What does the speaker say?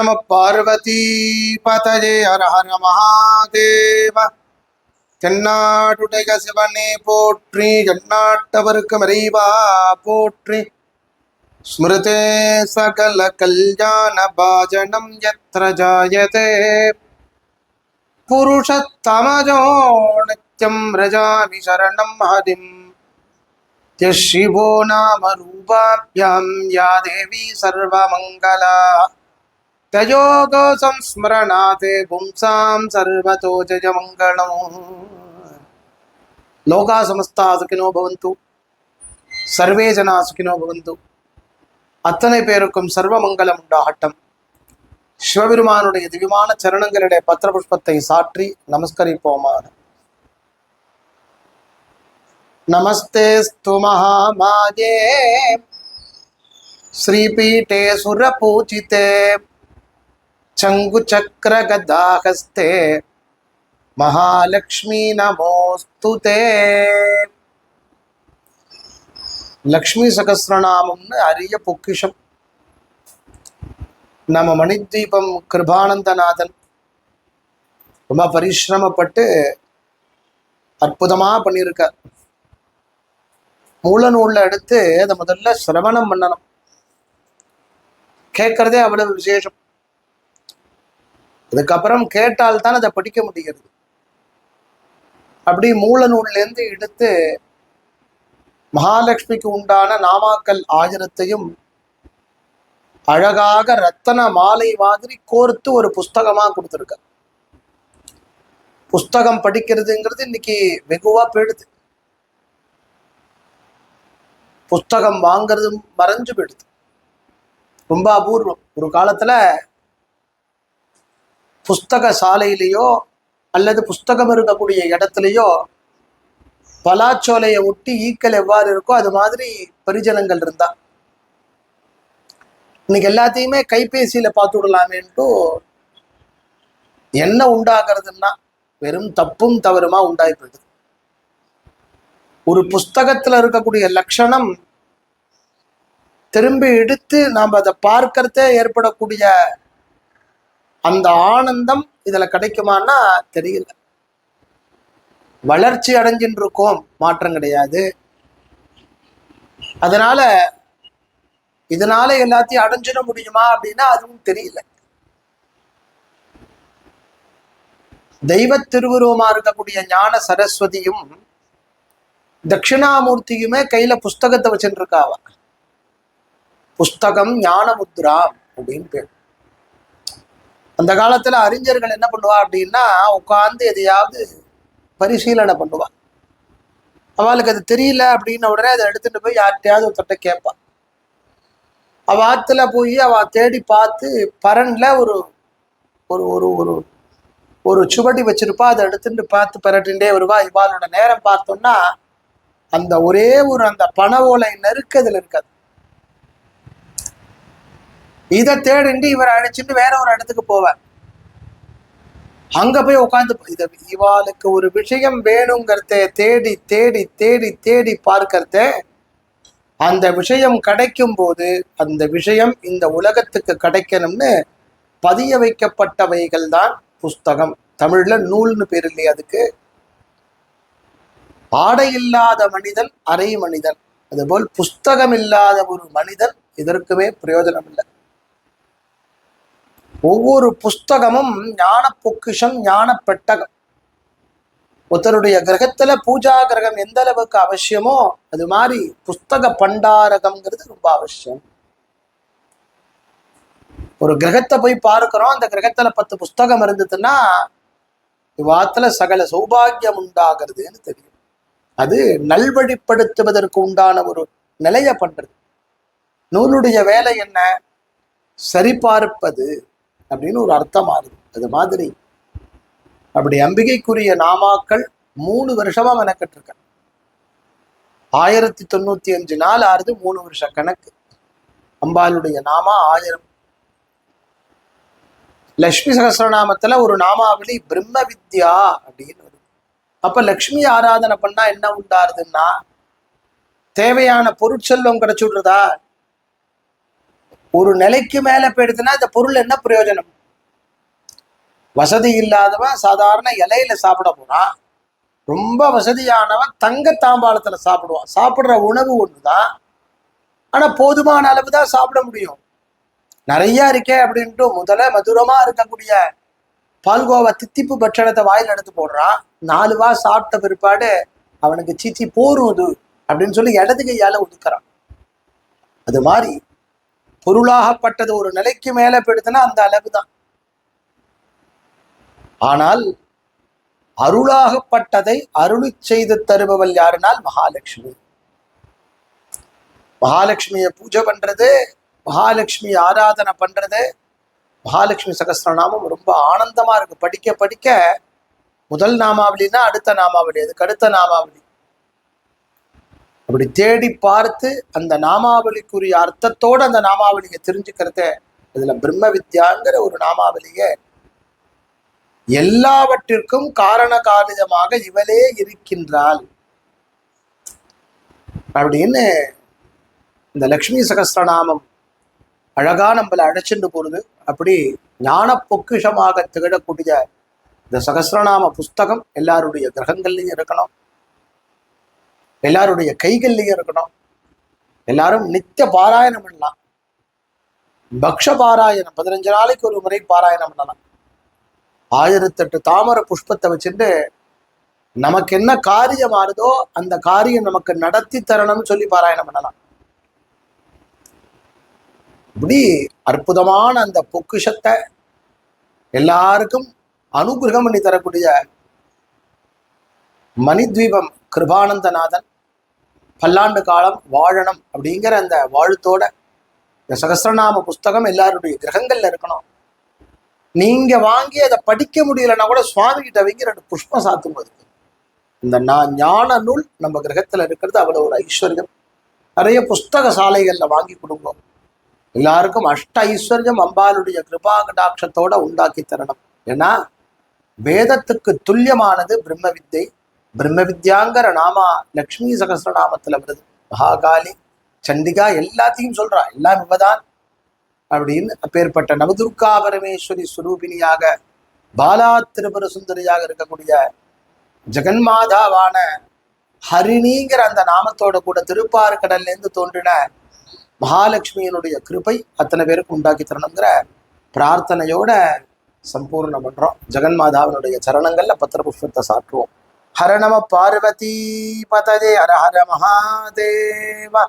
नम पार्वती पतये हर हर महादेव। चन्नाटुटक शिवने पोट्री जन्नाटवर्कमरीवा पोट्री। स्मृते सकलकल्याणभाजनं यत्र जायते। पुरुषत्तमजो नित्यं व्रजामि नामरूपाभ्यां या देवी सर्वमङ्गला। తయోదోసం స్మరణాతే పుంసాం సర్వతో జయమంగళం లోకా సమస్త సుఖినో భవంతు సర్వే జనా సుఖినో భవంతు அத்தனை பேருக்கும் சர்வமங்கலம் உண்டாகட்டம் சிவபெருமானுடைய திவ்யமான சரணங்களுடைய பத்திரபுஷ்பத்தை சாற்றி நமஸ்கரிப்போமான நமஸ்தே ஸ்து மகாமாயே ஸ்ரீபீட்டே சுரபூஜிதே சங்குச்சக்கரகதாஹஸ்தே மகாலட்சுமி நமோஸ்து நமோஸ்துதே லக்ஷ்மி சகசிரநாமம்னு அரிய பொக்கிஷம் நம்ம மணிதீபம் கிருபானந்தநாதன் ரொம்ப பரிசிரமப்பட்டு அற்புதமாக பண்ணியிருக்கார் மூல நூலில் எடுத்து அதை முதல்ல சிரவணம் பண்ணணும். கேட்கறதே அவ்வளவு விசேஷம். அதுக்கப்புறம் கேட்டால் தான் அதை படிக்க முடிகிறது. அப்படி மூல நூல்லேருந்து எடுத்து மகாலட்சுமிக்கு உண்டான நாமாக்கல் ஆயிரத்தையும் அழகாக ரத்தன மாலை மாதிரி கோர்த்து ஒரு புஸ்தகமா கொடுத்துருக்க புஸ்தகம் படிக்கிறதுங்கிறது இன்னைக்கு வெகுவா போயிடுது. புஸ்தகம் வாங்கிறதும் மறைஞ்சு போயிடுது. ரொம்ப அபூர்வம். ஒரு காலத்துல புஸ்தக சாலையிலேயோ அல்லது புஸ்தகம் இருக்கக்கூடிய இடத்துலையோ பலாச்சோலையை ஒட்டி ஈக்கள் எவ்வாறு இருக்கோ அது மாதிரி பரிஜனங்கள் இருந்தா. இன்னைக்கு எல்லாத்தையுமே கைபேசியில பார்த்து விடலாமேன்ட்டு என்ன உண்டாகிறதுன்னா வெறும் தப்பும் தவறுமா உண்டாகி போயிடுது. ஒரு புஸ்தகத்துல இருக்கக்கூடிய லட்சணம் திரும்பி எடுத்து நாம் அதை பார்க்கறதே ஏற்படக்கூடிய அந்த ஆனந்தம் இதுல கிடைக்குமான்னா தெரியல. வளர்ச்சி அடைஞ்சின்னு இருக்கோம் மாற்றம் கிடையாது. அதனால இதனால எல்லாத்தையும் அடைஞ்சிட முடியுமா அப்படின்னா அதுவும் தெரியல. தெய்வ திருவுருவமா இருக்கக்கூடிய ஞான சரஸ்வதியும் தட்சிணாமூர்த்தியுமே கையில புஸ்தகத்தை வச்சுட்டு இருக்காவ புஸ்தகம் ஞானமுத்ரா அப்படின்னு பேர். அந்த காலத்துல அறிஞர்கள் என்ன பண்ணுவா அப்படின்னா உட்கார்ந்து எதையாவது பரிசீலனை பண்ணுவா. அவளுக்கு அது தெரியல அப்படின்ன உடனே அதை எடுத்துட்டு போய் யார்கிட்டயாவது ஒருத்தட்ட கேட்பான் அவ ஆத்துல போய் அவ தேடி பார்த்து பரன்ல ஒரு ஒரு ஒரு ஒரு ஒரு சுவடி வச்சிருப்பா. அதை எடுத்துட்டு பார்த்து பரட்டின்றே வருவா. இவாளோட நேரம் பார்த்தோம்னா அந்த ஒரே ஒரு அந்த பண ஓலை நெருக்கதுல இருக்காது. இதை தேடிண்டு இவரை அழைச்சிட்டு வேற ஒரு இடத்துக்கு போவேன் அங்க போய் உட்காந்து இத இவாளுக்கு ஒரு விஷயம் வேணுங்கிறத தேடி தேடி தேடி தேடி பார்க்கறத அந்த விஷயம் கிடைக்கும் போது அந்த விஷயம் இந்த உலகத்துக்கு கிடைக்கணும்னு பதிய வைக்கப்பட்டவைகள் தான் புஸ்தகம். தமிழ்ல நூல்னு பேர் இல்லையா அதுக்கு? ஆடை இல்லாத மனிதன் அரை மனிதன். அதுபோல் புஸ்தகம் இல்லாத ஒரு மனிதன் இதற்குமே பிரயோஜனம் இல்லை ஒவ்வொரு புஸ்தகமும் ஞான பொக்கிஷம் ஞான பெட்டகம் ஒருத்தருடைய கிரகத்துல பூஜா கிரகம் எந்த அளவுக்கு அவசியமோ அது மாதிரி புஸ்தக பண்டாரகம்ங்கிறது ரொம்ப அவசியம். ஒரு கிரகத்தை போய் பார்க்கிறோம் அந்த கிரகத்துல பத்து புஸ்தகம் இருந்ததுன்னா இவ்வாத்துல சகல சௌபாகியம் உண்டாகிறதுன்னு தெரியும். அது நல்வழிப்படுத்துவதற்கு உண்டான ஒரு நிலைய பண்றது நூலுடைய வேலை என்ன? சரிபார்ப்பது. அப்படின்னு ஒரு அர்த்தம் ஆகுது அது மாதிரி. அப்படி அம்பிகைக்குரிய நாமாக்கள் மூணு வருஷமா மெனக்கிட்டு ஆயிரத்தி தொண்ணூத்தி அஞ்சு நாள் ஆறுது மூணு வருஷ கணக்கு. அம்பாளுடைய நாமா ஆயிரம். லக்ஷ்மி சகசிரநாமத்துல ஒரு நாமாவளி பிரம்ம வித்யா அப்படின்னு வருது. அப்ப லக்ஷ்மி ஆராதனை பண்ணா என்ன உண்டாருதுன்னா தேவையான பொருட்செல்வம் கிடைச்சுடுறதா? ஒரு நிலைக்கு மேலே போயிடுதுன்னா இந்த பொருள் என்ன பிரயோஜனம்? வசதி இல்லாதவன் சாதாரண இலையில சாப்பிட போறான். ரொம்ப வசதியானவன் தங்க தாம்பாளத்துல சாப்பிடுவான். சாப்பிட்ற உணவு ஒண்ணுதான். ஆனா போதுமான அளவு தான் சாப்பிட முடியும். நிறைய இருக்கே அப்படின்ட்டு முதல்ல மதுரமா இருக்கக்கூடிய பால்கோவா தித்திப்பு பட்சணத்தை வாயில் எடுத்து போடுறான். நாலு வா சாப்பிட்ட பிற்பாடு அவனுக்கு சீச்சி போரும் இது அப்படின்னு சொல்லி இடது ஏழை ஒதுக்குறான். அது மாதிரி பொருளாகப்பட்டது ஒரு நிலைக்கு மேல போயிடுதுன்னா அந்த அளவு தான் ஆனால் அருளாகப்பட்டதை அருளி செய்து தருபவள் யாருனால்? மகாலட்சுமி. மகாலட்சுமியை பூஜை பண்றது மகாலட்சுமி ஆராதனை பண்றது மகாலட்சுமி சகசிரநாமம் ரொம்ப ஆனந்தமா இருக்கு. படிக்க படிக்க முதல் நாமாவளினா அடுத்த நாமாவளி அதுக்கு அடுத்த நாமாவளி. அப்படி தேடி பார்த்து அந்த நாமாவளிக்குரிய அர்த்தத்தோட அந்த நாமாவளியை தெரிஞ்சுக்கிறத இதில் பிரம்ம வித்யாங்கிற ஒரு நாமாவளியை. எல்லாவற்றிற்கும் காரண காரியமாக இவளே இருக்கின்றாள். அப்படின்னு இந்த லக்ஷ்மி சகசிரநாமம் அழகா நம்மளை அழைச்சிட்டு போகிறது அப்படி ஞான பொக்கிஷமாக திகழக்கூடிய இந்த சகசிரநாம புஸ்தகம் எல்லாருடைய கிரகங்கள்லையும் இருக்கணும். எல்லாருடைய கைகள்லையும் இருக்கணும். எல்லாரும் நித்திய பாராயணம் பண்ணலாம். பக்ஷ பாராயணம் பதினஞ்சு நாளைக்கு ஒரு முறை பாராயணம் பண்ணலாம். ஆயிரத்தெட்டு தாமரை புஷ்பத்தை வச்சுட்டு நமக்கு என்ன காரியம் ஆறுதோ அந்த காரியம் நமக்கு நடத்தி தரணும்னு சொல்லி பாராயணம் பண்ணலாம். இப்படி அற்புதமான அந்த பொக்கிஷத்தை எல்லாருக்கும் அனுகிரகம் பண்ணி தரக்கூடிய மணித்வீபம் கிருபானந்தநாதன் பல்லாண்டு காலம் வாழணும் அப்படிங்கிற அந்த வாழ்த்தோட இந்த சகசிரநாம புஸ்தகம் எல்லாருடைய கிரகங்கள்ல இருக்கணும். நீங்க வாங்கி அதை படிக்க முடியலன்னா கூட சுவாமி கிட்ட வைங்க ரெண்டு புஷ்பம் சாத்தும் போது இந்த நான் ஞான நூல் நம்ம கிரகத்துல இருக்கிறது அவ்வளவு ஒரு ஐஸ்வர்யம். நிறைய புஸ்தக சாலைகள்ல வாங்கி கொடுங்க. எல்லாருக்கும் அஷ்ட ஐஸ்வர்யம் அம்பாளுடைய கிருபா கடாட்சத்தோட உண்டாக்கி தரணும். ஏன்னா வேதத்துக்கு துல்லியமானது பிரம்ம வித்தை. பிரம்ம வித்யாங்கிற நாமா லக்ஷ்மி சகசிரநாமத்துல வருது. மகாகாளி சண்டிகா எல்லாத்தையும் சொல்றா. எல்லாம் இவதான் அப்படின்னு அப்பேற்பட்ட நவதுர்கா பரமேஸ்வரி சுரூபிணியாக பாலா திருபுர சுந்தரியாக இருக்கக்கூடிய ஜெகன்மாதாவான ஹரிணிங்கிற அந்த நாமத்தோட கூட திருப்பாறுக்கடல்ல இருந்து தோன்றின மகாலட்சுமியினுடைய கிருபை அத்தனை பேருக்கு உண்டாக்கி தரணுங்கிற பிரார்த்தனையோட சம்பூர்ணம் பண்றோம். ஜெகன்மாதாவினுடைய சரணங்கள்ல பத்திர புஷ்பத்தை சாற்றுவோம். ஹர நம பார்வதி பததே ஹர ஹர மகாதேவா